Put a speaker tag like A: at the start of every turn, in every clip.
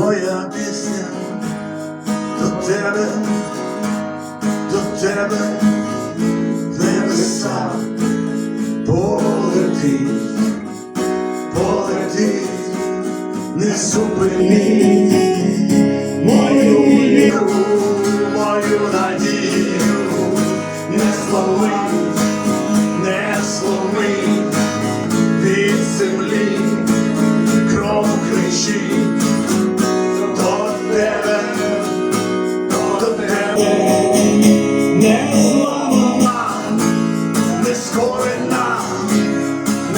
A: моя пісня до тебе, до тебе небеса полетить, полетить, не зупинить мою віру, мою надію, не слови, не слови від землі кров кричить.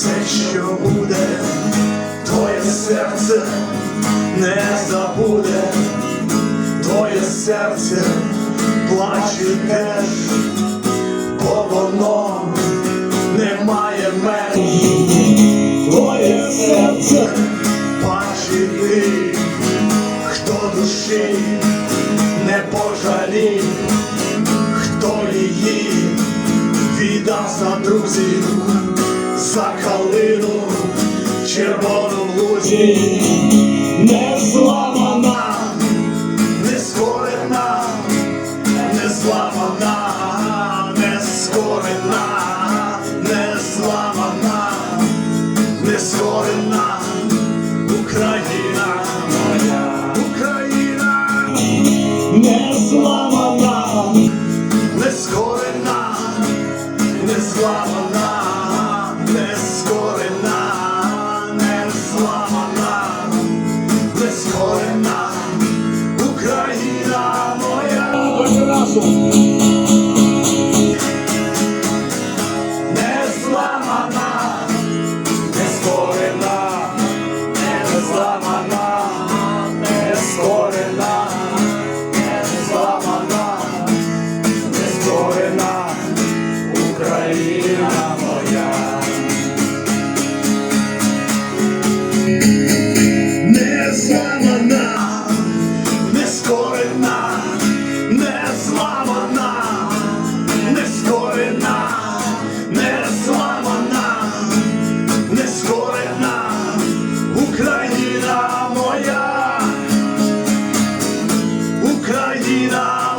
A: все, що буде, твоє серце не забуде, твоє серце плаче теж, бо воно не має меж. Твоє серце плаче ти, хто душі не пожалів, хто її віддав за друзів, за калину червону лузі, не зламана, не скорена, не зламана, не скорена, не зламана, не скорена, Україна моя, Україна. Не зламана, моя. Хоч Україна